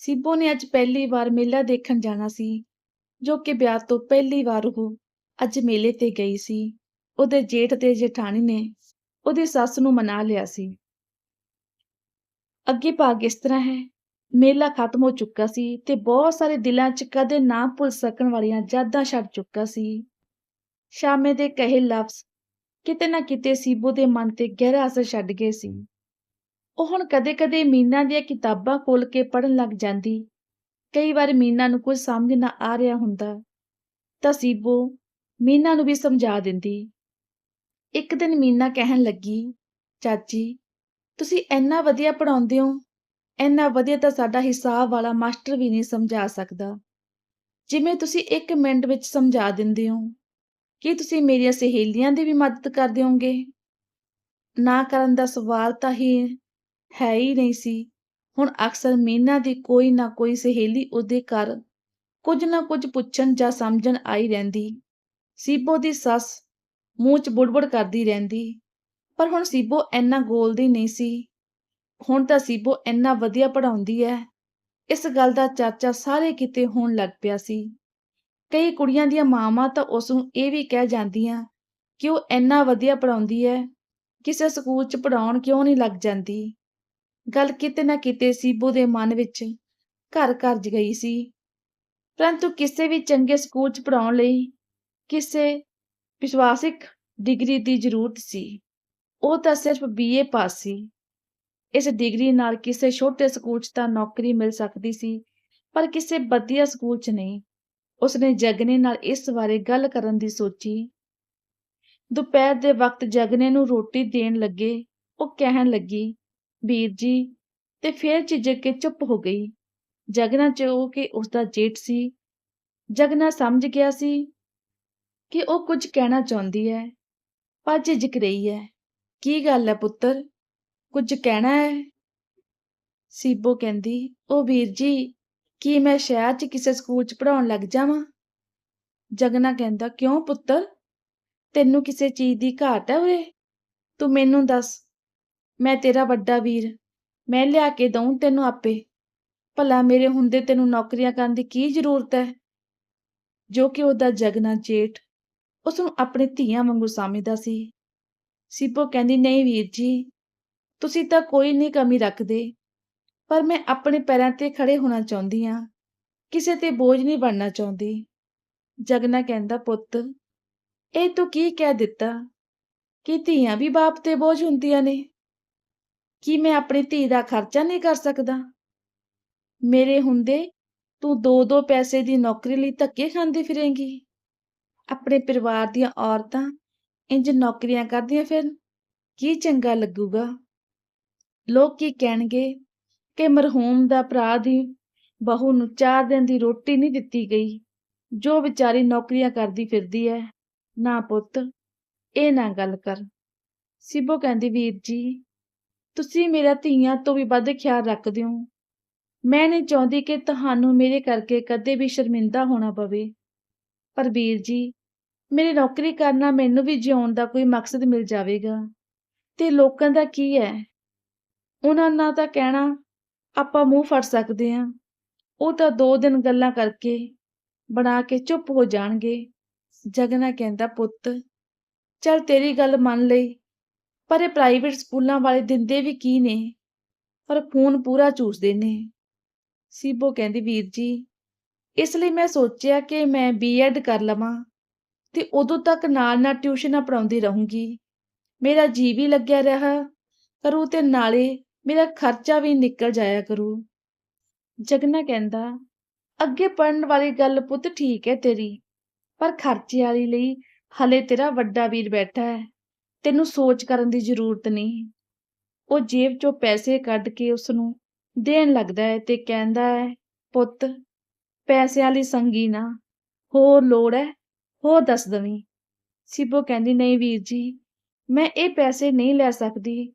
ਸਿਬੋ ਨੇ ਅੱਜ ਪਹਿਲੀ ਵਾਰ ਮੇਲਾ ਦੇਖਣ ਜਾਣਾ ਸੀ, ਜੋ ਕਿ ਵਿਆਹ ਤੋਂ ਪਹਿਲੀ ਵਾਰ ਉਹ ਅੱਜ ਮੇਲੇ ਤੇ ਗਈ ਸੀ। ਉਹਦੇ ਜੇਠ ਤੇ ਜੇਠਾਣੀ ਨੇ ਉਹਦੀ ਸੱਸ ਨੂੰ ਮਨਾ ਲਿਆ ਸੀ। ਅੱਗੇ ਭਾਗ ਇਸ ਤਰ੍ਹਾਂ ਹੈ ਮੇਲਾ ਖਤਮ ਹੋ ਚੁੱਕਾ ਸੀ ਤੇ ਬਹੁਤ ਸਾਰੇ ਦਿਲਾਂ 'ਚ ਕਦੇ ਨਾ ਭੁੱਲ ਸਕਣ ਵਾਲੀਆਂ ਯਾਦਾਂ ਛੱਡ ਚੁੱਕਾ ਸੀ। ਸ਼ਾਮੇ ਦੇ ਕਹੇ ਲਫ਼ਜ਼ ਕਿਤੇ ਨਾ ਕਿਤੇ ਸੀਬੋ ਦੇ ਮਨ ਤੇ ਗਹਿਰਾ ਅਸਰ ਛੱਡ ਗਏ ਸੀ। ਉਹ ਹੁਣ ਕਦੇ-ਕਦੇ ਮੀਨਾ ਦੀਆਂ ਕਿਤਾਬਾਂ ਖੋਲ੍ਹ ਕੇ ਪੜ੍ਹਨ ਲੱਗ ਜਾਂਦੀ। ਕਈ ਵਾਰ ਮੀਨਾ ਨੂੰ ਕੁਝ ਸਮਝ ਨਾ ਆ ਰਿਹਾ ਹੁੰਦਾ ਤਾਂ ਸੀਬੋ ਮੀਨਾ ਨੂੰ ਵੀ ਸਮਝਾ ਦਿੰਦੀ। ਇੱਕ ਦਿਨ ਮੀਨਾ ਕਹਿਣ ਲੱਗੀ, ਚਾਚੀ, ਤੁਸੀਂ ਇੰਨਾ ਵਧੀਆ ਪੜ੍ਹਾਉਂਦੇ ਹੋ, ਇੰਨਾ ਵਧੀਆ ਤਾਂ ਸਾਡਾ ਹਿਸਾਬ ਵਾਲਾ ਮਾਸਟਰ ਵੀ ਨਹੀਂ ਸਮਝਾ ਸਕਦਾ। ਜਿਵੇਂ ਤੁਸੀਂ ਇੱਕ ਮਿੰਟ ਵਿੱਚ ਸਮਝਾ ਦਿੰਦੇ ਹੋ, ਕੀ ਤੁਸੀਂ ਮੇਰੀਆਂ ਸਹੇਲੀਆਂ ਦੀ ਵੀ ਮਦਦ ਕਰ ਦਿਓਗੇ? ਨਾ ਕਰਨ ਦਾ ਸਵਾਲ ਤਾਂ ਹੀ ਹੈ ਹੀ ਨਹੀਂ ਸੀ। ਹੁਣ ਅਕਸਰ ਮੀਨਾ ਦੀ ਕੋਈ ਨਾ ਕੋਈ ਸਹੇਲੀ ਉਹਦੇ ਘਰ ਕੁਝ ਨਾ ਕੁਝ ਪੁੱਛਣ ਜਾਂ ਸਮਝਣ ਆਈ ਰਹਿੰਦੀ। ਸੀਬੋ ਦੀ ਸੱਸ ਮੂੰਹ 'ਚ ਬੁੜਬੁੜ ਕਰਦੀ ਰਹਿੰਦੀ, ਪਰ ਹੁਣ ਸੀਬੋ ਇੰਨਾ ਗੋਲਦੀ ਨਹੀਂ ਸੀ। ਹੁਣ ਤਾਂ ਸੀਬੋ ਇੰਨਾ ਵਧੀਆ ਪੜ੍ਹਾਉਂਦੀ ਹੈ, ਇਸ ਗੱਲ ਦਾ ਚਰਚਾ ਸਾਰੇ ਕਿਤੇ ਹੋਣ ਲੱਗ ਪਿਆ ਸੀ। ਕਈ ਕੁੜੀਆਂ ਦੀਆਂ ਮਾਵਾਂ ਤਾਂ ਉਸ ਨੂੰ ਇਹ ਵੀ ਕਹਿ ਜਾਂਦੀਆਂ ਕਿ ਉਹ ਇੰਨਾ ਵਧੀਆ ਪੜ੍ਹਾਉਂਦੀ ਹੈ, ਕਿਸੇ ਸਕੂਲ 'ਚ ਪੜ੍ਹਾਉਣ ਕਿਉਂ ਨਹੀਂ ਲੱਗ ਜਾਂਦੀ। ਗੱਲ ਕਿਤੇ ਨਾ ਕਿਤੇ ਸੀਬੋ ਦੇ ਮਨ ਵਿੱਚ ਘਰ ਕਰ ਗਈ ਸੀ। ਪਰੰਤੂ ਕਿਸੇ ਵੀ ਚੰਗੇ ਸਕੂਲ 'ਚ ਪੜ੍ਹਾਉਣ ਲਈ ਕਿਸੇ ਵਿਸ਼ਵਾਸਿਕ ਡਿਗਰੀ ਦੀ ਜ਼ਰੂਰਤ ਸੀ। ਉਹ ਤਾਂ ਸਿਰਫ ਬੀਏ ਪਾਸ ਸੀ। ਇਸ ਡਿਗਰੀ ਨਾਲ ਕਿਸੇ ਛੋਟੇ ਸਕੂਲ 'ਚ ਤਾਂ ਨੌਕਰੀ ਮਿਲ ਸਕਦੀ ਸੀ, ਪਰ ਕਿਸੇ ਵਧੀਆ ਸਕੂਲ 'ਚ ਨਹੀਂ। ਉਸਨੇ ਜਗਨੇ ਨਾਲ ਇਸ ਬਾਰੇ ਗੱਲ ਕਰਨ ਦੀ ਸੋਚੀ। ਦੁਪਹਿਰ ਦੇ ਵਕਤ ਜਗਨੇ ਨੂੰ ਰੋਟੀ ਦੇਣ ਲੱਗੇ ਉਹ ਕਹਿਣ ਲੱਗੀ, ਵੀਰ ਜੀ, ਤੇ ਫੇਰ ਝਿਜਕ ਕੇ ਚੁੱਪ ਹੋ ਗਈ। ਜਗਨਾ ਜੋ ਕਿ ਉਸਦਾ ਜੇਠ ਸੀ, ਜਗਨਾ ਸਮਝ ਗਿਆ ਸੀ ਕਿ ਉਹ ਕੁਝ ਕਹਿਣਾ ਚਾਹੁੰਦੀ ਹੈ, ਪਰ ਝਿਜਕ ਰਹੀ ਹੈ। ਕੀ ਗੱਲ ਹੈ ਪੁੱਤਰ, ਕੁਝ ਕਹਿਣਾ ਹੈ? ਸੀਬੋ ਕਹਿੰਦੀ, ਉਹ ਵੀਰ ਜੀ, ਕੀ ਮੈਂ ਸ਼ਹਿਰ 'ਚ ਕਿਸੇ ਸਕੂਲ 'ਚ ਪੜ੍ਹਾਉਣ ਲੱਗ ਜਾਵਾਂ? ਜਗਨਾ ਕਹਿੰਦਾ, ਕਿਉਂ ਪੁੱਤਰ, ਤੈਨੂੰ ਕਿਸੇ ਚੀਜ਼ ਦੀ ਘਾਟ ਹੈ ਉਰੇ? ਤੂੰ ਮੈਨੂੰ ਦੱਸ, ਮੈਂ ਤੇਰਾ ਵੱਡਾ ਵੀਰ, ਮੈਂ ਲਿਆ ਕੇ ਦਊਂ ਤੈਨੂੰ ਆਪੇ। ਭਲਾ ਮੇਰੇ ਹੁੰਦੇ ਤੈਨੂੰ ਨੌਕਰੀਆਂ ਕਰਨ ਦੀ ਕੀ ਜ਼ਰੂਰਤ ਹੈ? ਜੋ ਕਿ ਉਹਦਾ ਜਗਨਾ ਜੇਠ ਉਸ ਨੂੰ ਆਪਣੇ ਧੀਆਂ ਵਾਂਗੂ ਸਮਝਦਾ ਸੀ। ਸੀਬੋ ਕਹਿੰਦੀ, ਨਹੀਂ ਵੀਰ ਜੀ, ਤੁਸੀਂ ਤਾਂ ਕੋਈ ਨਹੀਂ ਕਮੀ ਰੱਖਦੇ, ਪਰ ਮੈਂ ਆਪਣੇ ਪੈਰਾਂ ਤੇ ਖੜੇ ਹੋਣਾ ਚਾਹੁੰਦੀ ਹਾਂ, ਕਿਸੇ ਤੇ ਬੋਝ ਨਹੀਂ ਬਣਨਾ ਚਾਹੁੰਦੀ। ਜਗਨਾ ਕਹਿੰਦਾ, ਪੁੱਤ, ਇਹ ਤੂੰ ਕੀ ਕਹਿ ਦਿੱਤਾ ਕਿ ਧੀਆਂ ਵੀ ਬਾਪ ਤੇ ਬੋਝ ਹੁੰਦੀਆਂ ਨੇ? ਕੀ ਮੈਂ ਆਪਣੀ ਧੀ ਦਾ ਖਰਚਾ ਨਹੀਂ ਕਰ ਸਕਦਾ? ਮੇਰੇ ਹੁੰਦੇ ਤੂੰ ਦੋ ਦੋ ਪੈਸੇ ਦੀ ਨੌਕਰੀ ਲਈ ਧੱਕੇ ਖਾਂਦੀ ਫਿਰੇਂਗੀ? ਆਪਣੇ ਪਰਿਵਾਰ ਦੀਆਂ ਔਰਤਾਂ ਇੰਜ ਨੌਕਰੀਆਂ ਕਰਦੀਆਂ ਫਿਰ ਕੀ ਚੰਗਾ ਲੱਗੂਗਾ? ਲੋਕ ਕੀ ਕਹਿਣਗੇ ਕਿ ਮਰਹੂਮ ਦਾ ਭਰਾ ਦੀ ਬਹੂ ਨੂੰ ਚਾਰ ਦਿਨ ਦੀ ਰੋਟੀ ਨਹੀਂ ਦਿੱਤੀ ਗਈ, ਜੋ ਵਿਚਾਰੀ ਨੌਕਰੀਆਂ ਕਰਦੀ ਫਿਰਦੀ ਹੈ। ਨਾ ਪੁੱਤ, ਇਹ ਨਾ ਗੱਲ ਕਰ। ਸਿਬੋ ਕਹਿੰਦੀ, ਵੀਰ ਜੀ, ਤੁਸੀਂ ਮੇਰਾ ਧੀਆਂ ਤੋਂ ਵੀ ਵੱਧ ਖਿਆਲ ਰੱਖਦੇ ਹੋ। ਮੈਂ ਨਹੀਂ ਚਾਹੁੰਦੀ ਕਿ ਤੁਹਾਨੂੰ ਮੇਰੇ ਕਰਕੇ ਕਦੇ ਵੀ ਸ਼ਰਮਿੰਦਾ ਹੋਣਾ ਪਵੇ। ਪਰ ਵੀਰ ਜੀ, ਮੇਰੀ ਨੌਕਰੀ ਕਰਨਾ ਮੈਨੂੰ ਵੀ ਜਿਉਣ ਦਾ ਕੋਈ ਮਕਸਦ ਮਿਲ ਜਾਵੇਗਾ। ਤੇ ਲੋਕਾਂ ਦਾ ਕੀ ਹੈ? ਉਹਨਾਂ ਨਾਲ ਤਾਂ ਕਹਿਣਾ ਆਪਾਂ ਮੂੰਹ ਫੜ ਸਕਦੇ ਹਾਂ। ਉਹ ਤਾਂ ਦੋ ਦਿਨ ਗੱਲਾਂ ਕਰਕੇ ਬਣਾ ਕੇ ਚੁੱਪ ਹੋ ਜਾਣਗੇ। ਜਗਨਾ ਕਹਿੰਦਾ, ਪੁੱਤ, ਚੱਲ ਤੇਰੀ ਗੱਲ ਮੰਨ ਲਈ, ਪਰ ਇਹ ਪ੍ਰਾਈਵੇਟ ਸਕੂਲਾਂ ਵਾਲੇ ਦਿੰਦੇ ਵੀ ਕੀ ਨੇ, ਪਰ ਖੂਨ ਪੂਰਾ ਚੂਸਦੇ ਨੇ। ਸੀਬੋ ਕਹਿੰਦੀ, ਵੀਰ ਜੀ, ਇਸ ਲਈ ਮੈਂ ਸੋਚਿਆ ਕਿ ਮੈਂ ਬੀਐਡ ਕਰ ਲਵਾਂ ਤੇ ਉਦੋਂ ਤੱਕ ਨਾਲ-ਨਾਲ ਟਿਊਸ਼ਨਾਂ ਪੜ੍ਹਾਉਂਦੀ ਰਹੂੰਗੀ। ਮੇਰਾ ਜੀ ਵੀ ਲੱਗਿਆ ਰਿਹਾ ਕਰੂ ਤੇ ਨਾਲੇ ਮੇਰਾ ਖਰਚਾ ਵੀ ਨਿਕਲ ਜਾਇਆ ਕਰੂ। ਜਗਨਾ ਕਹਿੰਦਾ, ਅੱਗੇ ਪੜ੍ਹਨ ਵਾਲੀ ਗੱਲ ਪੁੱਤ ਠੀਕ ਹੈ ਤੇਰੀ, ਪਰ ਖਰਚੇ ਵਾਲੀ ਲਈ ਹਲੇ ਤੇਰਾ ਵੱਡਾ ਵੀਰ ਬੈਠਾ ਹੈ, ਤੈਨੂੰ ਸੋਚ ਕਰਨ ਦੀ ਜ਼ਰੂਰਤ ਨਹੀਂ। ਉਹ ਜੇਬ 'ਚੋਂ ਪੈਸੇ ਕੱਢ ਕੇ ਉਸਨੂੰ ਦੇਣ ਲੱਗਦਾ ਹੈ ਤੇ ਕਹਿੰਦਾ ਹੈ, ਪੁੱਤ, ਪੈਸਿਆਂ ਲਈ ਸੰਗੀ ਨਾ, ਹੋਰ ਲੋੜ ਹੈ, ਹੋਰ ਦੱਸ ਦਵੀਂ। ਸਿਬੋ ਕਹਿੰਦੀ, ਨਹੀਂ ਵੀਰ ਜੀ, ਮੈਂ ਇਹ ਪੈਸੇ ਨਹੀਂ ਲੈ ਸਕਦੀ।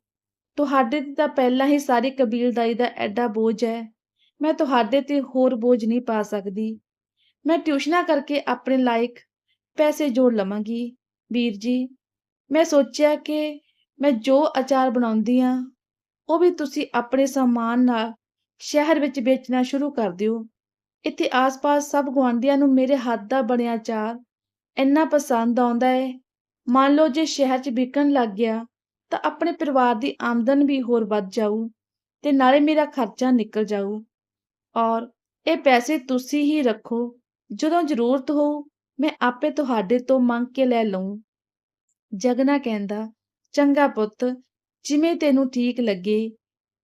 ਤੁਹਾਡੇ ਤੇ ਤਾਂ ਪਹਿਲਾਂ ਹੀ ਸਾਰੀ ਕਬੀਲਦਾਰੀ ਦਾ ਐਡਾ ਬੋਝ ਹੈ, ਮੈਂ ਤੁਹਾਡੇ ਤੇ ਹੋਰ ਬੋਝ ਨਹੀਂ ਪਾ ਸਕਦੀ। ਮੈਂ ਟਿਊਸ਼ਨਾਂ ਕਰਕੇ ਆਪਣੇ ਲਾਇਕ ਪੈਸੇ ਜੋੜ ਲਵਾਂਗੀ। ਵੀਰ ਜੀ, ਮੈਂ ਸੋਚਿਆ ਕਿ ਮੈਂ ਜੋ ਅਚਾਰ ਬਣਾਉਂਦੀ ਹਾਂ, ਉਹ ਵੀ ਤੁਸੀਂ ਆਪਣੇ ਸਾਮਾਨ ਨਾਲ ਸ਼ਹਿਰ ਵਿੱਚ ਵੇਚਣਾ ਸ਼ੁਰੂ ਕਰ ਦਿਓ। ਇੱਥੇ ਆਸ-ਪਾਸ ਸਭ ਗੁਆਂਢੀਆਂ ਨੂੰ ਮੇਰੇ ਹੱਥ ਦਾ ਬਣਿਆ ਅਚਾਰ ਇੰਨਾ ਪਸੰਦ ਆਉਂਦਾ ਹੈ ਮੰਨ ਲਓ ਜੇ ਸ਼ਹਿਰ 'ਚ ਵਿਕਣ ਲੱਗ ਗਿਆ ਤਾਂ ਆਪਣੇ ਪਰਿਵਾਰ ਦੀ ਆਮਦਨ ਵੀ ਹੋਰ ਵੱਧ ਜਾਊ ਤੇ ਨਾਲੇ ਮੇਰਾ ਖਰਚਾ ਨਿਕਲ ਜਾਊ। ਔਰ ਇਹ ਪੈਸੇ ਤੁਸੀਂ ਹੀ ਰੱਖੋ ਜਦੋਂ ਜ਼ਰੂਰਤ ਹੋ ਮੈਂ ਆਪੇ ਤੁਹਾਡੇ ਤੋਂ ਮੰਗ ਕੇ ਲੈ ਲਊਂ। ਜਗਨਾ ਕਹਿੰਦਾ, ਚੰਗਾ ਪੁੱਤ, ਜਿਵੇਂ ਤੈਨੂੰ ਠੀਕ ਲੱਗੇ,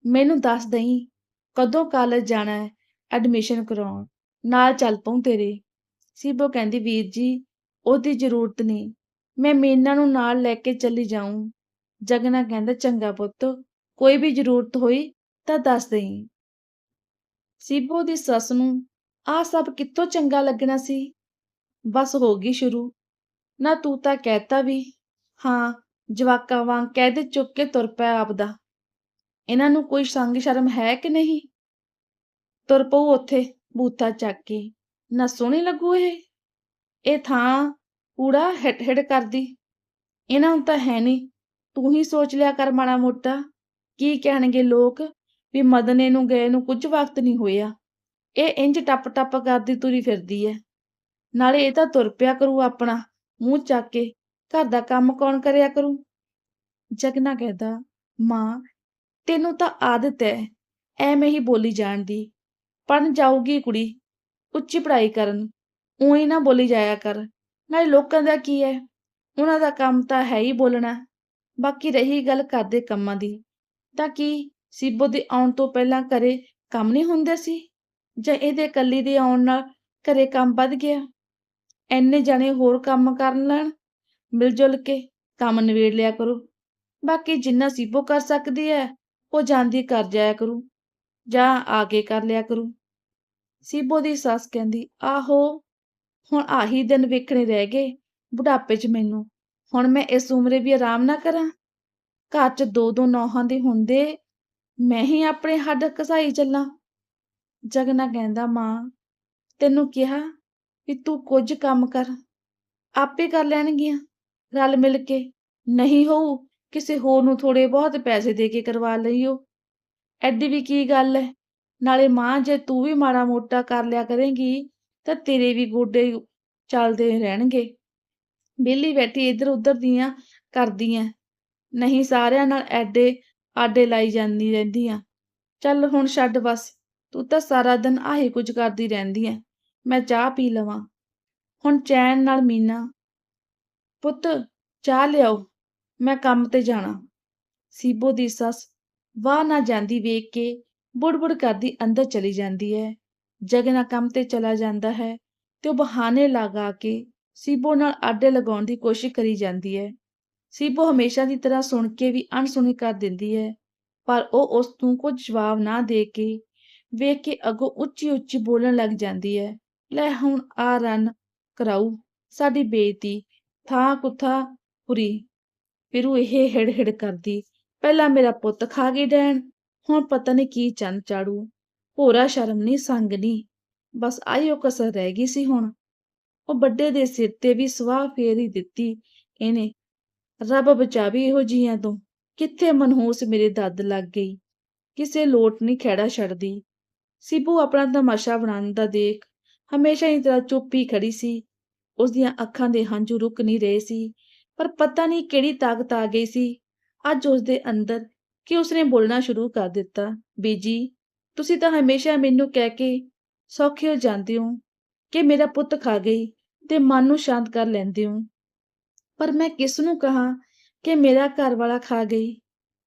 ਮੈਨੂੰ ਦੱਸ ਦਈ, ਕਦੋਂ ਕਾਲਜ ਜਾਣਾ ਹੈ ਐਡਮਿਸ਼ਨ ਕਰਾਉਣ, ਨਾਲ ਚੱਲ ਪਊ ਤੇਰੇ। ਸੀਬੋ ਕਹਿੰਦੀ, ਵੀਰ ਜੀ, ਉਹਦੀ ਜ਼ਰੂਰਤ ਨਹੀਂ, ਮੈਂ ਮੀਨਾ ਨੂੰ ਨਾਲ ਲੈ ਕੇ ਚੱਲੀ ਜਾਊਂ। ਜਗਨਾ ਕਹਿੰਦਾ, ਚੰਗਾ ਪੁੱਤ, ਕੋਈ ਵੀ ਜ਼ਰੂਰਤ ਹੋਈ ਤਾਂ ਦੱਸ ਦੇਈਂ। ਸੀਬੋ ਦੀ ਸੱਸ ਨੂੰ, ਆਹ ਸਭ ਕਿੱਥੋਂ ਚੰਗਾ ਲੱਗਣਾ ਸੀ? ਬਸ ਹੋ ਗਈ ਸ਼ੁਰੂ। ਨਾ ਤੂੰ ਤਾਂ ਕਹਿਤਾ ਵੀ ਹਾਂ, ਜਵਾਕਾਂ ਵਾਂਗ ਕਹਿ ਦੇ ਚੁੱਕ ਕੇ ਤੁਰ ਪਿਆ ਆਪਦਾ। ਇਹਨਾਂ ਨੂੰ ਕੋਈ ਸੰਗ ਸ਼ਰਮ ਹੈ ਕਿ ਨਹੀਂ? ਤੁਰ ਪਊ ਉੱਥੇ ਬੂਥਾ ਚੱਕ ਕੇ। ਨਾ ਸੋਹਣੀ ਲੱਗੂ ਇਹ? ਇਹ ਥਾਂ ਕੂੜਾ ਹਿੱਟ ਹਿੱਟ ਕਰਦੀ। ਇਹਨਾਂ ਨੂੰ ਤਾਂ ਹੈ ਨਹੀਂ ਤੂੰ ਹੀ ਸੋਚ ਲਿਆ ਕਰ ਮਾੜਾ ਮੋਟਾ। ਕੀ ਕਹਿਣਗੇ ਲੋਕ ਵੀ ਮਦਨੇ ਨੂੰ ਗਏ ਨੂੰ ਕੁਝ ਵਕਤ ਨਹੀਂ ਹੋਇਆ। ਇਹ ਇੰਜ ਟੱਪ ਟੱਪ ਕਰਦੀ ਤੁਰੀ ਫਿਰਦੀ ਐ। ਨਾਲੇ ਇਹ ਤਾਂ ਤੁਰ ਪਿਆ ਕਰੂ ਆਪਣਾ। ਮੂੰਹ ਚੱਕ ਕੇ ਘਰ ਦਾ ਕੰਮ ਕੌਣ ਕਰਿਆ ਕਰੂ? ਜਗਨਾ ਕਹਿੰਦਾ, ਮਾਂ, ਤੈਨੂੰ ਤਾਂ ਆਦਤ ਹੈ ਐਵੇਂ ਹੀ ਬੋਲੀ ਜਾਣ ਦੀ। ਪੜਨ ਜਾਊਗੀ ਕੁੜੀ, ਉੱਚੀ ਪੜ੍ਹਾਈ ਕਰਨ ਉਹੀ ਨਾ ਬੋਲੀ ਜਾਇਆ ਕਰ। ਨਾਲੇ ਲੋਕਾਂ ਦਾ ਕੀ ਹੈ ਉਹਨਾਂ ਦਾ ਕੰਮ ਤਾਂ ਹੈ ਹੀ ਬੋਲਣਾ। ਬਾਕੀ ਰਹੀ ਗੱਲ ਕਰਦੇ ਕੰਮਾਂ ਦੀ। ਤਾਂ ਕੀ ਸੀਬੋ ਦੇ ਆਉਣ ਤੋਂ ਪਹਿਲਾਂ ਘਰੇ ਕੰਮ ਨਹੀਂ ਹੁੰਦੇ ਸੀ? ਜਾਂ ਇਹਦੇ ਕੱਲੀ ਦੇ ਆਉਣ ਨਾਲ ਘਰੇ ਕੰਮ ਵੱਧ ਗਿਆ? ਐਨੇ ਜਾਣੇ ਹੋਰ ਕੰਮ ਕਰਨ ਲੈਣ ਮਿਲ ਜੁਲ ਕੇ ਕੰਮ ਨਿਬੇੜ ਲਿਆ ਕਰੋ। ਬਾਕੀ ਜਿੰਨਾ ਸੀਬੋ ਕਰ ਸਕਦੀ ਹੈ, ਉਹ ਜਾਂਦੀ ਕਰ ਜਾਇਆ ਕਰੂ, ਜਾਂ ਆ ਕੇ ਕਰ ਲਿਆ ਕਰੂ। ਸੀਬੋ ਦੀ ਸੱਸ ਕਹਿੰਦੀ, ਆਹੋ, ਹੁਣ ਆਹੀ ਦਿਨ ਵੇਖਣੇ ਰਹਿ ਗਏ, ਬੁਢਾਪੇ 'ਚ ਮੈਨੂੰ, ਹੁਣ ਮੈਂ ਇਸ ਉਮਰੇ ਵੀ ਆਰਾਮ ਨਾ ਕਰਾਂ? ਘਰ 'ਚ ਦੋ ਦੋ ਨੌਹਾਂ ਦੇ ਹੁੰਦੇ, ਮੈਂ ਹੀ ਆਪਣੇ ਹੱਡ ਘਸਾਈ ਚੱਲਾਂ। ਜਗਨਾ ਕਹਿੰਦਾ, ਮਾਂ, ਤੈਨੂੰ ਕਿਹਾ ਵੀ ਤੂੰ ਕੁਝ ਕੰਮ ਕਰ, ਆਪੇ ਕਰ ਲੈਣਗੀਆਂ। ਰਲ ਮਿਲ ਕੇ। ਨਹੀਂ ਹੋਊ, ਕਿਸੇ ਹੋਰ ਨੂੰ ਥੋੜੇ ਬਹੁਤ ਪੈਸੇ ਦੇ ਕੇ ਕਰਵਾ ਲਈਓ। ਐਡੀ ਵੀ ਕੀ ਗੱਲ ਹੈ ਨਾਲੇ ਮਾਂ, ਜੇ ਤੂੰ ਵੀ ਮਾੜਾ ਮੋਟਾ ਕਰ ਲਿਆ ਕਰੇਂਗੀ, ਤਾਂ ਤੇਰੇ ਵੀ ਗੋਡੇ ਚੱਲਦੇ ਰਹਿਣਗੇ। ਵਿਹਲੀ ਬੈਠੀ ਇੱਧਰ ਉੱਧਰ ਦੀਆਂ ਕਰਦੀਆਂ। ਨਹੀਂ ਸਾਰਿਆਂ ਨਾਲ ਐਡੇ ਆਡੇ ਲਾਈ ਜਾਂਦੀ ਰਹਿੰਦੀਆਂ। ਚੱਲ ਹੁਣ ਛੱਡ ਬਸ, ਤੂੰ ਤਾਂ ਸਾਰਾ ਦਿਨ ਆਹੀ ਕੁਝ ਕਰਦੀ ਰਹਿੰਦੀ ਐ। ਮੈਂ ਚਾਹ ਪੀ ਲਵਾਂ। ਹੁਣ ਚੈਨ ਨਾਲ ਮੀਨਾ ਪੁੱਤ, ਚਾਹ ਲਿਆਓ, ਮੈਂ ਕੰਮ ਤੇ ਜਾਣਾ। ਸੀਬੋ ਦੀ ਸੱਸ ਵਾਹ ਨਾ ਜਾਂਦੀ ਵੇਖ ਕੇ ਬੁੜਬੁੜ ਕਰਦੀ ਅੰਦਰ ਚਲੀ ਜਾਂਦੀ ਹੈ। ਜਗਨਾ ਕੰਮ ਤੇ ਚਲਾ ਜਾਂਦਾ ਹੈ ਤੇ ਉਹ ਬਹਾਨੇ ਲਗਾ ਕੇ ਸੀਬੋ ਨਾਲ ਆਡੇ ਲਗਾਉਣ ਦੀ ਕੋਸ਼ਿਸ਼ ਕਰੀ ਜਾਂਦੀ ਹੈ। ਸੀਬੋ ਹਮੇਸ਼ਾ ਦੀ ਤਰ੍ਹਾਂ ਸੁਣ ਕੇ ਵੀ ਅਣਸੁਣੀ ਕਰ ਦਿੰਦੀ ਹੈ, ਪਰ ਉਹ ਉਸ ਨੂੰ ਕੁਝ ਜਵਾਬ ਨਾ ਦੇ ਕੇ ਵੇਖ ਕੇ ਅੱਗੋਂ ਉੱਚੀ ਉੱਚੀ ਬੋਲਣ ਲੱਗ ਜਾਂਦੀ ਹੈ, ਲੈ ਹੁਣ ਆ ਰਨ ਕਰਾਊ, ਸਾਡੀ ਬੇਇੱਜ਼ਤੀ ਥਾਂ ਕੁੱਥਾ ਪੁਰੀ। ਫਿਰ ਇਹ ਹਿੜ ਹਿੜ ਕਰਦੀ, ਪਹਿਲਾਂ ਮੇਰਾ ਪੁੱਤ ਖਾ ਗਈ ਡੈਣ, ਹੁਣ ਪਤਾ ਨਹੀਂ ਕੀ ਚੰਨ ਚਾੜੂ। ਭੋਰਾ ਸ਼ਰਮ ਨਹੀਂ ਸੰਗ ਨਹੀਂ ਬਸ ਆਈਓ ਕਸਰ ਰਹਿ ਗਈ ਸੀ ਹੁਣ। ਉਹ ਵੱਡੇ ਦੇ ਸਿਰ ਤੇ ਵੀ ਸਵਾਹ ਫੇਰੀ ਦਿੱਤੀ ਇਹਨੇ। ਰੱਬ ਬਚਾਵੀ ਇਹੋ ਜੀਆਂ ਤੋਂ। ਕਿੱਥੇ ਮਨਹੂਸ ਮੇਰੇ ਦੱਦ ਲੱਗ ਗਈ? ਕਿਸੇ ਲੋਟ ਨਹੀਂ ਖਹਿੜਾ ਛੱਡਦੀ। ਸਿਬੂ ਆਪਣਾ ਤਮਾਸ਼ਾ ਬਣਾਉਣ ਦਾ ਦੇਖ ਹਮੇਸ਼ਾ ਹੀ ਤਰ੍ਹਾਂ ਚੁੱਪ ਹੀ ਖੜੀ ਸੀ। ਉਸ ਦੀਆਂ ਅੱਖਾਂ ਦੇ ਹੰਝੂ ਰੁਕ ਨਹੀਂ ਰਹੇ ਸੀ, ਪਰ ਪਤਾ ਨਹੀਂ ਕਿਹੜੀ ਤਾਕਤ ਆ ਗਈ ਸੀ। ਅੱਜ ਉਸ ਦੇ ਅੰਦਰ ਕਿ ਉਸਨੇ ਬੋਲਣਾ ਸ਼ੁਰੂ ਕਰ ਦਿੱਤਾ ਬੀਜੀ ਤੁਸੀਂ ਤਾਂ ਹਮੇਸ਼ਾ ਮੈਨੂੰ ਕਹਿ ਕੇ ਸੌਖੇ ਹੋ ਜਾਂਦੇ ਹੋ ਕਿ ਮੇਰਾ ਪੁੱਤ ਖਾ ਗਈ ਤੇ ਮਨ ਨੂੰ ਸ਼ਾਂਤ ਕਰ ਲੈਂਦੇ ਹੋ। ਪਰ ਮੈਂ ਕਿਸ ਨੂੰ ਕਹਾਂ ਕਿ ਮੇਰਾ ਘਰ ਵਾਲਾ ਖਾ ਗਈ?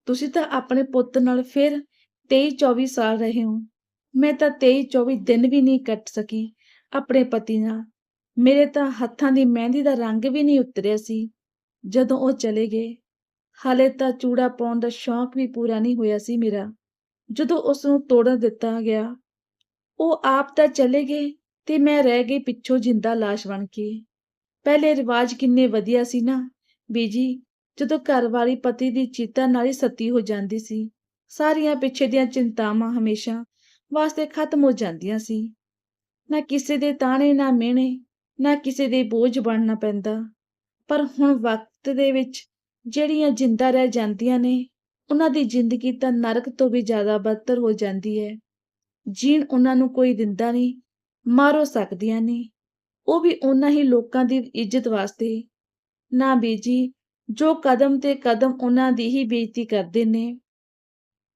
ਤੁਸੀਂ ਤਾਂ ਆਪਣੇ ਪੁੱਤ ਨਾਲ ਫਿਰ 23 24 ਸਾਲ ਰਹੇ ਹੋ। ਮੈਂ ਤਾਂ 23 24 ਦਿਨ ਵੀ ਨਹੀਂ ਕੱਟ ਸਕੀ ਆਪਣੇ ਪਤੀ ਨਾਲ। ਮੇਰੇ ਤਾਂ ਹੱਥਾਂ ਦੀ ਮਹਿੰਦੀ ਦਾ ਰੰਗ ਵੀ ਨਹੀਂ ਉਤਰਿਆ ਸੀ। ਜਦੋਂ ਉਹ ਚਲੇ ਗਏ, ਹਾਲੇ ਤਾਂ ਚੂੜਾ ਪਾਉਣ ਦਾ ਸ਼ੌਂਕ ਵੀ ਪੂਰਾ ਨਹੀਂ ਹੋਇਆ ਸੀ ਮੇਰਾ। ਜਦੋਂ ਉਸ ਨੂੰ ਤੋੜ ਦਿੱਤਾ ਗਿਆ, ਉਹ ਆਪ ਤਾਂ ਚਲੇ ਗਏ ਤੇ ਮੈਂ ਰਹਿ ਗਈ ਪਿੱਛੋਂ ਜਿੰਦਾ ਲਾਸ਼ ਬਣ ਕੇ। ਪਹਿਲੇ ਰਿਵਾਜ ਕਿੰਨੇ ਵਧੀਆ ਸੀ ਨਾ। ਬੀਜੀ ਜਦੋਂ ਘਰਵਾਲੀ ਪਤੀ ਦੀ ਚੀਤਾ ਨਾਲ ਹੀ ਸਤੀ ਹੋ ਜਾਂਦੀ ਸੀ, ਸਾਰੀਆਂ ਪਿੱਛੇ ਦੀਆਂ ਚਿੰਤਾਵਾਂ ਹਮੇਸ਼ਾ ਵਾਸਤੇ ਖਤਮ ਹੋ ਜਾਂਦੀਆਂ ਸੀ। ਨਾ ਕਿਸੇ ਦੇ ਤਾਣੇ, ਨਾ ਮਿਹਣੇ ਨਾ ਕਿਸੇ ਦੇ ਬੋਝ ਬਣਨਾ ਪੈਂਦਾ। ਪਰ ਹੁਣ ਵਕਤ ਦੇ ਵਿੱਚ ਜਿਹੜੀਆਂ ਜਿੰਦਾ ਰਹਿ ਜਾਂਦੀਆਂ ਨੇ, ਉਹਨਾਂ ਦੀ ਜ਼ਿੰਦਗੀ ਤਾਂ ਨਰਕ ਤੋਂ ਵੀ ਜ਼ਿਆਦਾ ਬਦਤਰ ਹੋ ਜਾਂਦੀ ਹੈ। ਜੀਣ ਉਹਨਾਂ ਨੂੰ ਕੋਈ ਦਿੰਦਾ ਨਹੀਂ, ਮਾਰੋ ਸਕਦੀਆਂ ਨੇ। ਉਹ ਵੀ ਉਹਨਾਂ ਹੀ ਲੋਕਾਂ ਦੀ ਇੱਜ਼ਤ ਵਾਸਤੇ। ਨਾ ਬੀਜੀ, ਜੋ ਕਦਮ ਤੇ ਕਦਮ ਉਹਨਾਂ ਦੀ ਹੀ ਬੇਇੱਜ਼ਤੀ ਕਰਦੇ ਨੇ।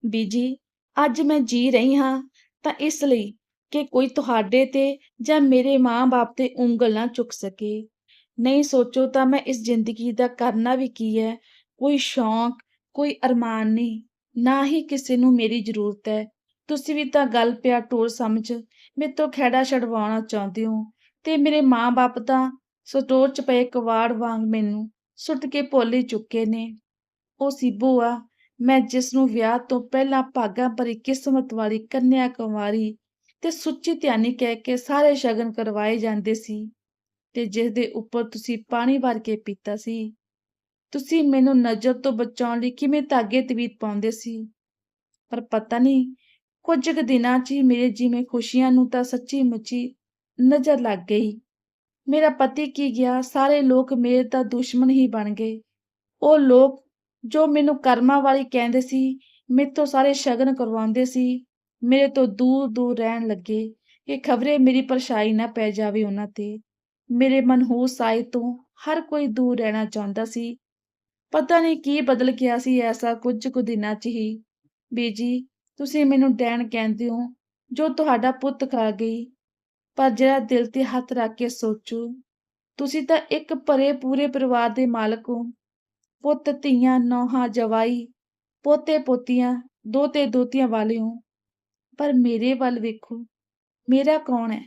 ਬੀਜੀ, ਅੱਜ ਮੈਂ ਜੀ ਰਹੀ ਹਾਂ, ਤਾਂ ਇਸ ਲਈ ਕਿ ਕੋਈ ਤੁਹਾਡੇ ਤੇ ਜਾਂ ਮੇਰੇ ਮਾਂ-ਬਾਪ ਤੇ ਉਂਗਲ ਨਾ ਚੁੱਕ ਸਕੇ। ਨਹੀਂ ਸੋਚੋ ਤਾਂ ਮੈਂ ਇਸ ਜ਼ਿੰਦਗੀ ਦਾ ਕਰਨਾ ਵੀ ਕੀ ਹੈ? ਕੋਈ ਸ਼ੌਂਕ, ਕੋਈ ਅਰਮਾਨ ਨਹੀਂ, ਨਾ ਹੀ ਕਿਸੇ ਨੂੰ ਮੇਰੀ ਜ਼ਰੂਰਤ ਹੈ। ਤੁਸੀਂ ਵੀ ਤਾਂ ਗੱਲ ਪਿਆ ਟੋਲ ਸਮਝ ਮੇਰੇ ਤੋਂ ਖਹਿੜਾ ਛਡਵਾਉਣਾ ਚਾਹੁੰਦੇ ਹੋ। ਤੇ ਮੇਰੇ ਮਾਂ-ਬਾਪ ਤਾਂ ਸਟੋਰ 'ਚ ਪਏ ਕਵਾੜ ਵਾਂਗ ਮੈਨੂੰ ਸੁੱਟ ਕੇ ਭੁੱਲ ਚੁੱਕੇ ਨੇ। ਉਹ ਸੀਬੂ ਆ ਮੈਂ ਜਿਸ ਨੂੰ ਵਿਆਹ ਤੋਂ ਪਹਿਲਾਂ ਭਾਗਾਂ ਭਰੀ ਕਿਸਮਤ ਵਾਲੀ ਕੰਨਿਆ ਕੁਮਾਰੀ ਤੇ ਸੁੱਚੀ ਧਿਆਨੀ ਕਹਿ ਕੇ ਸਾਰੇ ਸ਼ਗਨ ਕਰਵਾਏ ਜਾਂਦੇ ਸੀ ਤੇ ਜਿਸ ਦੇ ਉੱਪਰ ਤੁਸੀਂ ਪਾਣੀ ਭਰ ਕੇ ਪੀਤਾ ਸੀ। ਤੁਸੀਂ ਮੈਨੂੰ ਨਜ਼ਰ ਤੋਂ ਬਚਾਉਣ ਲਈ ਕਿਵੇਂ ਧਾਗੇ ਤਵੀਤ ਪਾਉਂਦੇ ਸੀ? ਪਰ ਪਤਾ ਨਹੀਂ, ਕੁਝ ਕੁ ਦਿਨਾਂ 'ਚ ਹੀ ਮੇਰੇ ਜਿਵੇਂ ਖੁਸ਼ੀਆਂ ਨੂੰ ਤਾਂ ਸੱਚੀ ਮੁੱਚੀ ਨਜ਼ਰ ਲੱਗ ਗਈ। ਮੇਰਾ ਪਤੀ ਕੀ ਗਿਆ, ਸਾਰੇ ਲੋਕ ਮੇਰੇ ਤਾਂ ਦੁਸ਼ਮਣ ਹੀ ਬਣ ਗਏ। ਉਹ ਲੋਕ ਜੋ ਮੈਨੂੰ ਕਰਮਾਂ ਵਾਲੀ ਕਹਿੰਦੇ ਸੀ, ਮੇਰੇ ਤੋਂ ਸਾਰੇ ਸ਼ਗਨ ਕਰਵਾਉਂਦੇ ਸੀ। ਮੇਰੇ ਤੋਂ ਦੂਰ ਦੂਰ ਰਹਿਣ ਲੱਗੇ ਕਿ ਖਬਰੇ ਮੇਰੀ ਪਰਛਾਈ ਨਾ ਪੈ ਜਾਵੇ ਉਹਨਾਂ ਤੇ। ਮੇਰੇ ਮਨਹੂਸ ਆਏ ਤੋਂ ਹਰ ਕੋਈ ਦੂਰ ਰਹਿਣਾ ਚਾਹੁੰਦਾ ਸੀ। ਪਤਾ ਨਹੀਂ ਕੀ ਬਦਲ ਗਿਆ ਸੀ ਐਸਾ ਕੁਝ ਕੁ ਦਿਨਾਂ 'ਚ ਹੀ। ਬੀਜੀ ਤੁਸੀਂ ਮੈਨੂੰ ਡੈਣ ਕਹਿੰਦੇ ਹੋ, ਜੋ ਤੁਹਾਡਾ ਪੁੱਤ ਖਾ ਗਈ। ਪਰ ਜਿਹੜਾ ਦਿਲ ਤੇ ਹੱਥ ਰੱਖ ਕੇ ਸੋਚੋ, ਤੁਸੀਂ ਤਾਂ ਇੱਕ ਭਰੇ ਪੂਰੇ ਪਰਿਵਾਰ ਦੇ ਮਾਲਕ ਹੋ। ਪੁੱਤ, ਧੀਆਂ, ਨੌਹਾਂ, ਜਵਾਈ ਪੋਤੇ ਪੋਤੀਆਂ ਦੋਤੇ ਦੋਤੀਆਂ ਵਾਲੇ ਹੋ। ਪਰ ਮੇਰੇ ਵੱਲ ਵੇਖੋ, ਮੇਰਾ ਕੌਣ ਹੈ?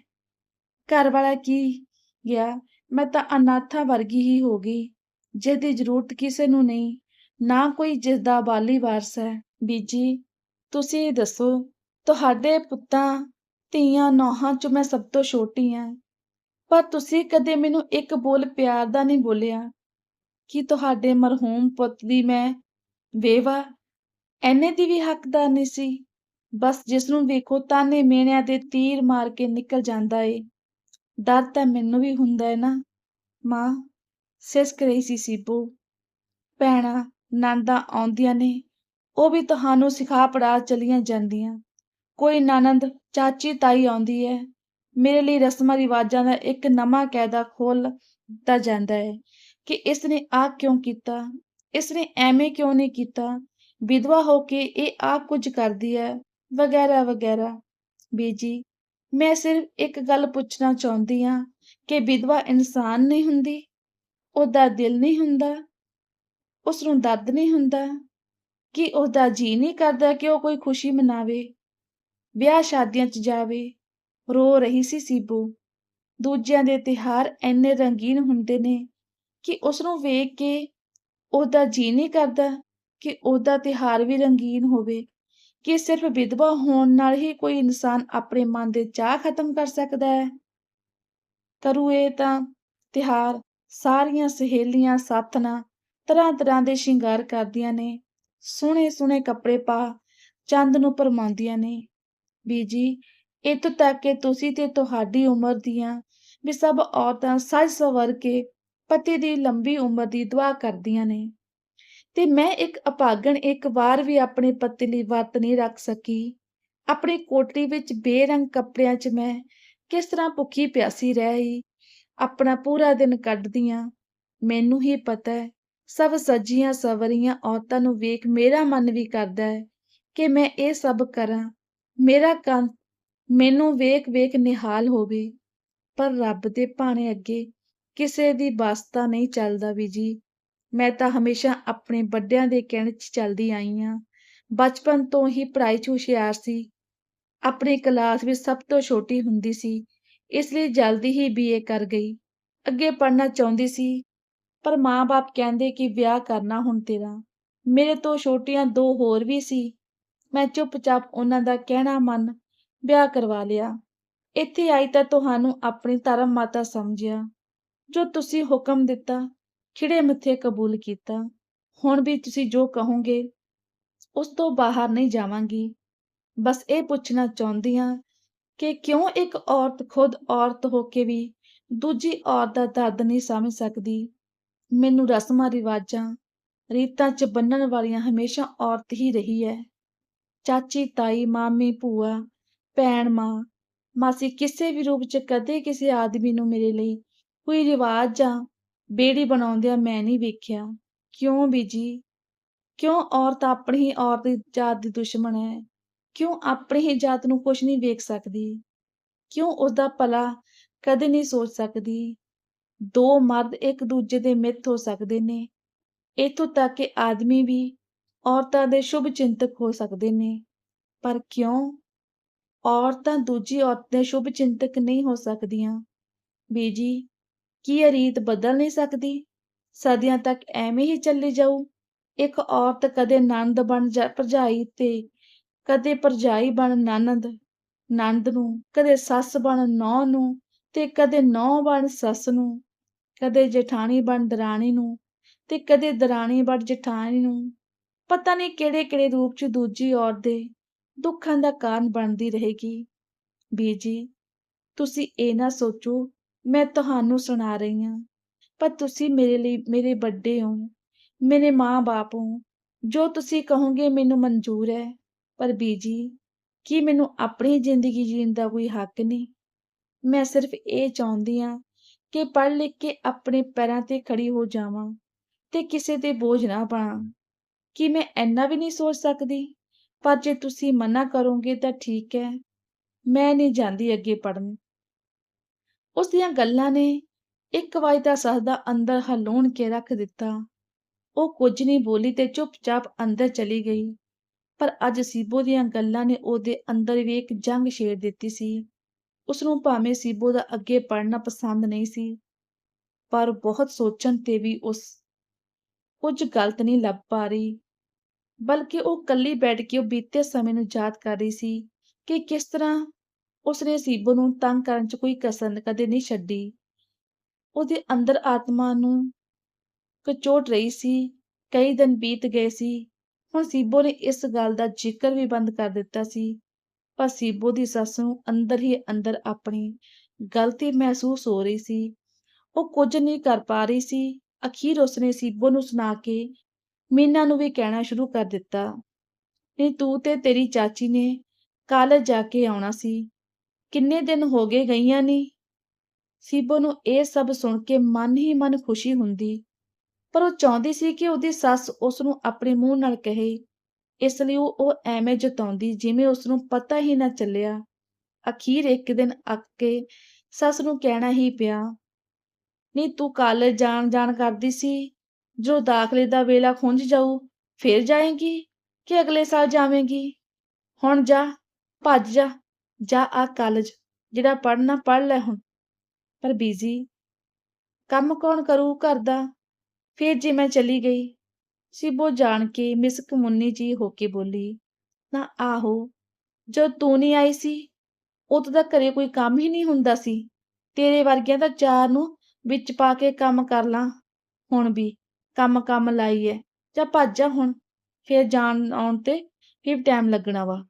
ਘਰ ਵਾਲਾ ਕੀ ਗਿਆ? ਮੈਂ ਤਾਂ ਅਨਾਥਾ ਵਰਗੀ ਹੀ ਹੋ ਗਈ ਜਿਸ ਦੀ ਜ਼ਰੂਰਤ ਕਿਸੇ ਨੂੰ ਨਹੀਂ, ਨਾ ਕੋਈ ਜਿਸ ਦਾ ਬਾਲੀ ਵਾਰਸ ਹੈ। ਬੀਜੀ, ਤੁਸੀਂ ਦੱਸੋ, ਤੁਹਾਡੇ ਪੁੱਤਾਂ, ਧੀਆਂ, ਨੌਹਾਂ ਚੋਂ ਮੈਂ ਸਭ ਤੋਂ ਛੋਟੀ ਹਾਂ। ਪਰ ਤੁਸੀਂ ਕਦੇ ਮੈਨੂੰ ਇੱਕ ਬੋਲ ਪਿਆਰ ਦਾ ਨਹੀਂ ਬੋਲਿਆ, ਕਿ ਤੁਹਾਡੇ ਮਰਹੂਮ ਪੁੱਤ ਦੀ ਮੈਂ ਵੇਵਾ? ਐਨੇ ਦੀ ਵੀ ਹੱਕਦਾਰ ਨਹੀਂ ਸੀ। ਬਸ ਜਿਸ ਨੂੰ ਵੇਖੋ ਤਾਨੇ ਮੇਣਿਆਂ ਦੇ ਤੀਰ ਮਾਰ ਕੇ ਨਿਕਲ ਜਾਂਦਾ ਏ। ਡਰ ਤਾਂ ਮੈਨੂੰ ਵੀ ਹੁੰਦਾ ਏ ਨਾ। ਮਾਂ, ਸਿਸਕ ਰਹੀ ਸੀ ਸੀਬੂ। ਭੈਣਾਂ ਨੰਦਾਂ ਆਉਂਦੀਆਂ ਨੇ। ਉਹ ਵੀ ਤੁਹਾਨੂੰ ਸਿਖਾ ਪੜਾ ਚਲੀਆਂ ਜਾਂਦੀਆਂ। ਕੋਈ ਨਨੰਦ, ਚਾਚੀ, ਤਾਈ ਆਉਂਦੀ ਹੈ ਮੇਰੇ ਲਈ ਰਸਮਾਂ, ਰਿਵਾਜਾਂ ਦਾ ਇੱਕ ਨਵਾਂ ਕਾਇਦਾ ਖੋਲ ਦਿੱਤਾ ਜਾਂਦਾ ਹੈ ਕਿ ਇਸ ਨੇ ਆ ਕਿਉਂ ਕੀਤਾ? ਇਸ ਨੇ ਐਵੇਂ ਕਿਉਂ ਨਹੀਂ ਕੀਤਾ? ਵਿਧਵਾ ਹੋ ਕੇ ਇਹ ਆ ਕੁਝ ਕਰਦੀ ਹੈ ਵਗੈਰਾ ਵਗੈਰਾ। ਬੀਜੀ, ਮੈਂ ਸਿਰਫ ਇੱਕ ਗੱਲ ਪੁੱਛਣਾ ਚਾਹੁੰਦੀ ਹਾਂ ਕਿ ਵਿਧਵਾ ਇਨਸਾਨ ਨਹੀਂ ਹੁੰਦੀ? ਉਹਦਾ ਦਿਲ ਨਹੀਂ ਹੁੰਦਾ? ਉਸ ਨੂੰ ਦਰਦ ਨਹੀਂ ਹੁੰਦਾ? ਕਿ ਉਹਦਾ ਜੀ ਨਹੀਂ ਕਰਦਾ ਕਿ ਉਹ ਕੋਈ ਖੁਸ਼ੀ ਮਨਾਵੇ? ਵਿਆਹ ਸ਼ਾਦੀਆਂ 'ਚ ਜਾਵੇ? ਰੋ ਰਹੀ ਸੀ ਸੀਬੂ। ਦੂਜਿਆਂ ਦੇ ਤਿਹਾਰ ਐਨੇ ਰੰਗੀਨ ਹੁੰਦੇ ਨੇ ਕਿ ਉਸ ਨੂੰ ਵੇਖ ਕੇ ਉਹਦਾ ਜੀ ਨਹੀਂ ਕਰਦਾ ਕਿ ਉਹਦਾ ਤਿਹਾਰ ਵੀ ਰੰਗੀਨ ਹੋਵੇ। ਕਿ ਸਿਰਫ ਵਿਧਵਾ ਹੋਣ ਨਾਲ ਹੀ ਕੋਈ ਇਨਸਾਨ ਆਪਣੇ ਮਨ ਦੇ ਚਾਹ ਖਤਮ ਕਰ ਸਕਦਾ ਹੈ? ਕਰੂ ਇਹ ਤਾਂ ਤਿਹਾਰ ਸਾਰੀਆਂ ਸਹੇਲੀਆਂ, ਸਾਥਣਾ ਤਰ੍ਹਾਂ ਤਰ੍ਹਾਂ ਦੇ ਸ਼ਿੰਗਾਰ ਕਰਦੀਆਂ ਨੇ ਸੋਹਣੇ ਸੋਹਣੇ ਕੱਪੜੇ ਪਾ, ਚੰਦ ਨੂੰ ਪਰਮਾਉਂਦੀਆਂ ਨੇ। ਬੀਜੀ, ਇੱਥੋਂ ਤੱਕ ਕਿ ਤੁਸੀਂ ਤੇ ਤੁਹਾਡੀ ਉਮਰ ਦੀਆਂ ਵੀ ਸਭ ਔਰਤਾਂ ਸਜ ਸਵਰ ਕੇ ਪਤੀ ਦੀ ਲੰਬੀ ਉਮਰ ਦੀ ਦੁਆ ਕਰਦੀਆਂ ਨੇ। ਤੇ ਮੈਂ ਇੱਕ ਅਪਾਗਣ ਇੱਕ ਵਾਰ ਵੀ ਆਪਣੇ ਪਤੀ ਲਈ ਵਰਤ ਨਹੀਂ ਰੱਖ ਸਕੀ। ਆਪਣੀ ਕੋਠੜੀ ਵਿੱਚ ਬੇਰੰਗ ਕੱਪੜਿਆਂ 'ਚ ਮੈਂ ਕਿਸ ਤਰ੍ਹਾਂ ਭੁੱਖੀ ਪਿਆਸੀ ਰਹੀ ਆਪਣਾ ਪੂਰਾ ਦਿਨ ਕੱਢਦੀ ਕੱਢਦੀਆਂ ਮੈਨੂੰ ਹੀ ਪਤਾ ਹੈ, ਸਭ ਸੱਜੀਆਂ ਸਵਰੀਆਂ ਔਰਤਾਂ ਨੂੰ ਵੇਖ ਮੇਰਾ ਮਨ ਵੀ ਕਰਦਾ ਹੈ ਕਿ ਮੈਂ ਇਹ ਸਭ ਕਰਾਂ। ਮੇਰਾ ਕੰਨ ਮੈਨੂੰ ਵੇਖ ਵੇਖ ਨਿਹਾਲ ਹੋਵੇ। ਪਰ ਰੱਬ ਦੇ ਭਾਣੇ ਅੱਗੇ ਕਿਸੇ ਦੀ ਬਸਤਾ ਨਹੀਂ ਚੱਲਦਾ ਵੀ ਜੀ। ਮੈਂ ਤਾਂ ਹਮੇਸ਼ਾ ਆਪਣੇ ਵੱਡਿਆਂ ਦੇ ਕਹਿਣ 'ਚ ਚੱਲਦੀ ਆਈ ਹਾਂ ਬਚਪਨ ਤੋਂ ਹੀ ਪੜ੍ਹਾਈ 'ਚ ਹੁਸ਼ਿਆਰ ਸੀ। ਆਪਣੀ ਕਲਾਸ ਵਿੱਚ ਸਭ ਤੋਂ ਛੋਟੀ ਹੁੰਦੀ ਸੀ, ਇਸ ਲਈ ਜਲਦੀ ਹੀ ਬੀਏ ਕਰ ਗਈ। ਅੱਗੇ ਪੜ੍ਹਨਾ ਚਾਹੁੰਦੀ ਸੀ, ਪਰ ਮਾਂ-ਬਾਪ ਕਹਿੰਦੇ ਕਿ ਵਿਆਹ ਕਰਨਾ ਹੁਣ ਤੇਰਾ। ਮੇਰੇ ਤੋਂ ਛੋਟੀਆਂ ਦੋ ਹੋਰ ਵੀ ਸੀ। ਮੈਂ ਚੁੱਪਚਾਪ ਉਹਨਾਂ ਦਾ ਕਹਿਣਾ ਮੰਨ ਵਿਆਹ ਕਰਵਾ ਲਿਆ। ਇੱਥੇ ਆਈ ਤਾਂ ਤੁਹਾਨੂੰ ਆਪਣੀ ਧਰਮ ਮਾਤਾ ਸਮਝਿਆ। ਜੋ ਤੁਸੀਂ ਹੁਕਮ ਦਿੱਤਾ ਖਿੜੇ ਮੱਥੇ ਕਬੂਲ ਕੀਤਾ। ਹੁਣ ਵੀ ਤੁਸੀਂ ਜੋ ਕਹੋਗੇ, ਉਸ ਤੋਂ ਬਾਹਰ ਨਹੀਂ ਜਾਵਾਂਗੀ। ਬਸ ਇਹ ਪੁੱਛਣਾ ਚਾਹੁੰਦੀ ਹਾਂ ਕਿ ਕਿਉਂ ਇੱਕ ਔਰਤ ਖੁਦ ਔਰਤ ਹੋ ਕੇ ਵੀ ਦੂਜੀ ਔਰਤ ਦਾ ਦਰਦ ਨਹੀਂ ਸਮਝ ਸਕਦੀ? ਮੈਨੂੰ ਰਸਮਾਂ, ਰਿਵਾਜਾਂ, ਰੀਤਾਂ 'ਚ ਬੰਨਣ ਵਾਲੀਆਂ ਹਮੇਸ਼ਾ ਔਰਤ ਹੀ ਰਹੀ ਹੈ। ਚਾਚੀ, ਤਾਈ, ਮਾਮੀ, ਭੂਆ, ਭੈਣ, ਮਾਂ, ਮਾਸੀ ਕਿਸੇ ਵੀ ਰੂਪ 'ਚ ਕਦੇ ਕਿਸੇ ਆਦਮੀ ਨੂੰ ਮੇਰੇ ਲਈ ਕੋਈ ਰਿਵਾਜ ਜਾਂ ਬੇੜੀ ਬਣਾਉਂਦਿਆਂ ਮੈਂ ਨਹੀਂ ਵੇਖਿਆ। ਕਿਉਂ ਬੀਜੀ? ਕਿਉਂ ਔਰਤ ਆਪਣੀ ਹੀ ਔਰਤ ਦੀ ਜਾਤ ਦੀ ਦੁਸ਼ਮਣ ਹੈ? ਕਿਉਂ ਆਪਣੀ ਹੀ ਜਾਤ ਨੂੰ ਕੁਛ ਨਹੀਂ ਵੇਖ ਸਕਦੀ? ਕਿਉਂ ਉਸ ਦਾ ਭਲਾ ਕਦੇ ਨਹੀਂ ਸੋਚ ਸਕਦੀ? ਦੋ ਮਰਦ ਇੱਕ ਦੂਜੇ ਦੇ ਮਿੱਤ ਹੋ ਸਕਦੇ ਨੇ। ਇੱਥੋਂ ਤੱਕ ਕਿ ਆਦਮੀ ਵੀ ਔਰਤਾਂ ਦੇ ਸ਼ੁਭ ਚਿੰਤਕ ਹੋ ਸਕਦੇ ਨੇ। ਪਰ ਕਿਉਂ? ਔਰਤਾਂ ਦੂਜੀ ਔਰਤ ਦੇ ਸ਼ੁਭ ਚਿੰਤਕ ਨਹੀਂ ਹੋ ਸਕਦੀਆਂ। ਬੀਜੀ ਕੀ ਇਹ ਰੀਤ ਬਦਲ ਨਹੀਂ ਸਕਦੀ? ਸਦੀਆਂ ਤੱਕ ਐਵੇਂ ਹੀ ਚੱਲੀ ਜਾਊ। ਇੱਕ ਔਰਤ ਕਦੇ ਨੰਦ ਬਣ ਭਰਜਾਈ ਤੇ ਕਦੇ ਭਰਜਾਈ ਬਣ ਨਨਦ ਨੰਦ ਨੂੰ, ਕਦੇ ਸੱਸ ਬਣ ਨੌ ਨੂੰ ਤੇ ਕਦੇ ਨੌ ਬਣ ਸੱਸ ਨੂੰ, ਕਦੇ ਜਠਾਣੀ ਬਣ ਦਰਾਣੀ ਨੂੰ ਤੇ ਕਦੇ ਦਰਾਣੀ ਬਣ ਜਠਾਣੀ ਨੂੰ। ਪਤਾ ਨਹੀਂ ਕਿਹੜੇ ਕਿਹੜੇ ਰੂਪ 'ਚ ਦੂਜੀ ਔਰਤ ਦੇ ਦੁੱਖਾਂ ਦਾ ਕਾਰਨ ਬਣਦੀ ਰਹੇਗੀ। ਬੀਜੀ ਤੁਸੀਂ ਇਹ ਨਾ ਸੋਚੋ ਮੈਂ ਤੁਹਾਨੂੰ ਸੁਣਾ ਰਹੀ ਹਾਂ, ਪਰ ਤੁਸੀਂ ਮੇਰੇ ਲਈ, ਮੇਰੇ ਵੱਡੇ ਹੋ, ਮੇਰੇ ਮਾਂ-ਬਾਪ ਹੋ, ਜੋ ਤੁਸੀਂ ਕਹੋਗੇ ਮੈਨੂੰ ਮਨਜ਼ੂਰ ਹੈ। ਪਰ ਬੀਜੀ, ਕੀ ਮੈਨੂੰ ਆਪਣੀ ਜ਼ਿੰਦਗੀ ਜੀਣ ਦਾ ਕੋਈ ਹੱਕ ਨਹੀਂ? ਮੈਂ ਸਿਰਫ ਇਹ ਚਾਹੁੰਦੀ ਹਾਂ ਕਿ ਪੜ੍ਹ ਲਿਖ ਕੇ ਆਪਣੇ ਪੈਰਾਂ ਤੇ ਖੜੀ ਹੋ ਜਾਵਾਂ ਤੇ ਕਿਸੇ ਤੇ ਬੋਝ ਨਾ ਬਣਾ ਕੀ ਮੈਂ ਇੰਨਾ ਵੀ ਨਹੀਂ ਸੋਚ ਸਕਦੀ? ਪਰ ਜੇ ਤੁਸੀਂ ਮਨਾ ਕਰੋਗੇ ਤਾਂ ਠੀਕ ਹੈ, ਮੈਂ ਨਹੀਂ ਜਾਂਦੀ ਅੱਗੇ ਪੜ੍ਹਨ। ਉਸ ਦੀਆਂ ਗੱਲਾਂ ਨੇ ਇੱਕ ਵਾਰ ਤਾਂ ਸਹਦਾ ਅੰਦਰ ਹਲੂਣ ਕੇ ਰੱਖ ਦਿੱਤਾ। ਉਹ ਕੁਝ ਨਹੀਂ ਬੋਲੀ ਤੇ ਚੁੱਪਚਾਪ ਅੰਦਰ ਚਲੀ ਗਈ। ਪਰ ਅੱਜ ਸੀਬੋ ਦੀਆਂ ਗੱਲਾਂ ਨੇ ਉਹਦੇ ਅੰਦਰ ਵੀ ਇੱਕ ਜੰਗ ਛੇੜ ਦਿੱਤੀ ਸੀ। ਉਸ ਨੂੰ ਭਾਵੇਂ ਸੀਬੋ ਦਾ ਅੱਗੇ ਪੜਨਾ ਪਸੰਦ ਨਹੀਂ ਸੀ, ਪਰ ਬਹੁਤ ਸੋਚਣ ਤੇ ਵੀ ਉਸ ਕੁਝ ਗਲਤ ਨਹੀਂ ਲੱਭ ਪਾ ਰਹੀ, ਬਲਕਿ ਉਹ ਕੱਲੀ ਬੈਠ ਕੇ ਉਹ ਬੀਤੇ ਸਮੇਂ ਨੂੰ ਯਾਦ ਕਰ ਰਹੀ ਸੀ ਕਿ ਕਿਸ ਤਰ੍ਹਾਂ ਉਸਨੇ ਸੀਬੋ ਨੂੰ ਤੰਗ ਕਰਨ 'ਚ ਕੋਈ ਕਸਰ ਕਦੇ ਨਹੀਂ ਛੱਡੀ। ਉਹਦੇ ਅੰਦਰ ਆਤਮਾ ਨੂੰ ਕਚੋਟ ਰਹੀ ਸੀ, ਕਈ ਦਿਨ ਬੀਤ ਗਏ ਸੀ। ਹੁਣ ਸੀਬੋ ਨੇ ਇਸ ਗੱਲ ਦਾ ਜ਼ਿਕਰ ਵੀ ਬੰਦ ਕਰ ਦਿੱਤਾ ਸੀ, ਪਰ ਸੀਬੋ ਦੀ ਸੱਸ ਨੂੰ ਅੰਦਰ ਹੀ ਅੰਦਰ ਆਪਣੀ ਗਲਤੀ ਮਹਿਸੂਸ ਹੋ ਰਹੀ ਸੀ। ਉਹ ਕੁਝ ਨਹੀਂ ਕਰ ਪਾ ਰਹੀ ਸੀ। ਅਖੀਰ ਉਸਨੇ ਸੀਬੋ ਨੂੰ ਸੁਣਾ ਕੇ ਮੀਨਾ ਨੂੰ ਵੀ ਕਹਿਣਾ ਸ਼ੁਰੂ ਕਰ ਦਿੱਤਾ, ਨਹੀਂ ਤੂੰ ਤੇ ਤੇਰੀ ਚਾਚੀ ਨੇ ਕਾਲਜ ਜਾ ਕੇ ਆਉਣਾ ਸੀ। ਕਿੰਨੇ ਦਿਨ ਹੋ ਗਏ ਗਈਆਂ ਨਹੀਂ ਸੀਬੋ ਨੂੰ ਇਹ ਸਭ ਸੁਣ ਕੇ ਮਨ ਹੀ ਮਨ ਖੁਸ਼ੀ ਹੁੰਦੀ। ਪਰ ਉਹ ਚਾਹੁੰਦੀ ਸੀ ਕਿ ਉਹਦੀ ਸੱਸ ਉਸ ਨੂੰ ਆਪਣੇ ਮੂੰਹ ਨਾਲ ਕਹੇ। ਇਸ ਲਈ ਉਹ ਐਵੇਂ ਜਤਾਉਂਦੀ ਜਿਵੇਂ ਉਸ ਨੂੰ ਪਤਾ ਹੀ ਨਾ ਚੱਲਿਆ। ਅਖੀਰ ਇੱਕ ਦਿਨ ਅੱਕ ਕੇ ਸੱਸ ਨੂੰ ਕਹਿਣਾ ਹੀ ਪਿਆ ਨਹੀਂ ਤੂੰ ਕਾਲਜ ਜਾਣ ਜਾਣ ਕਰਦੀ ਸੀ ਜੋ ਦਾਖਲੇ ਦਾ ਵੇਲਾ ਖੁੰਝ ਜਾਊ, ਫੇਰ ਜਾਏਂਗੀ ਕਿ ਅਗਲੇ ਸਾਲ ਜਾਵੇਂਗੀ? ਹੁਣ ਜਾ, ਭੱਜ ਜਾ। ਜਾ ਆ ਕਾਲਜ ਜਿਹੜਾ ਪੜਨਾ ਪੜ ਲੈ ਹੁਣ, ਪਰ ਬੀਜੀ ਕੰਮ ਕੌਣ ਕਰੂ ਘਰ ਦਾ? ਫਿਰ ਜੇ ਮੈਂ ਚਲੀ ਗਈ, ਸਿਬੋ ਜਾਣ ਕੇ ਮਿਸ ਮੁੰਨੀ ਜੀ ਹੋ ਕੇ ਬੋਲੀ, ਨਾ ਆਹੋ, ਜਦ ਤੂੰ ਨਹੀਂ ਆਈ ਸੀ ਉਦੋਂ ਤਾਂ ਘਰੇ ਕੋਈ ਕੰਮ ਹੀ ਨਹੀਂ ਹੁੰਦਾ ਸੀ। ਤੇਰੇ ਵਰਗਿਆਂ ਦਾ ਚਾਰ ਨੂੰ ਵਿੱਚ ਪਾ ਕੇ ਕੰਮ ਕਰ ਲਾਂ। ਹੁਣ ਵੀ ਕੰਮ ਕੰਮ ਲਾਈ ਐ, ਜਾਂ ਭੱਜ ਜਾ ਹੁਣ। ਫੇਰ ਜਾਣ ਆਉਣ ਤੇ ਵੀ ਟਾਈਮ ਲੱਗਣਾ ਵਾ।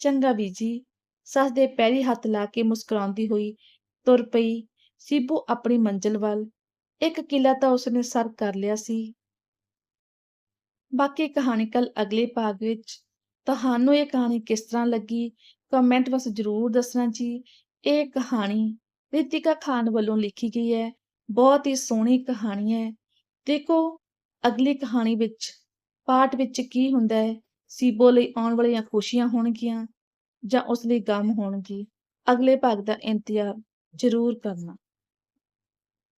ਚੰਗਾ ਬੀਜੀ। ਸੱਸ ਦੇ ਪੈਰੀ ਹੱਥ ਲਾ ਕੇ ਮੁਸਕਰਾਉਂਦੀ ਹੋਈ ਤੁਰ ਪਈ। ਸੀਬੂ ਆਪਣੀ ਮੰਜ਼ਿਲ ਵੱਲ, ਇੱਕ ਕਿਲਾ ਤਾਂ ਉਸਨੇ ਸਰ ਕਰ ਲਿਆ ਸੀ। ਬਾਕੀ ਕਹਾਣੀ ਕੱਲ ਅਗਲੇ ਭਾਗ ਵਿੱਚ। ਤੁਹਾਨੂੰ ਇਹ ਕਹਾਣੀ ਕਿਸ ਤਰ੍ਹਾਂ ਲੱਗੀ? ਕਮੈਂਟ ਵਿੱਚ ਜ਼ਰੂਰ ਦੱਸਣਾ ਜੀ। ਇਹ ਕਹਾਣੀ ਰਿਤਿਕਾ ਖਾਨ ਵੱਲੋਂ ਲਿਖੀ ਗਈ ਹੈ। ਬਹੁਤ ਹੀ ਸੋਹਣੀ ਕਹਾਣੀ ਹੈ। ਦੇਖੋ, ਅਗਲੀ ਕਹਾਣੀ ਵਿੱਚ ਪਾਠ ਵਿੱਚ ਕੀ ਹੁੰਦਾ ਹੈ? ਸੀਬੋ ਲਈ ਆਉਣ ਵਾਲੀਆਂ ਖੁਸ਼ੀਆਂ ਹੋਣਗੀਆਂ। ਜਾਂ ਉਸ ਲਈ ਗਮ ਹੋਣਗੇ ਅਗਲੇ ਭਾਗ ਦਾ ਇੰਤਜ਼ਾਰ ਜ਼ਰੂਰ ਕਰਨਾ।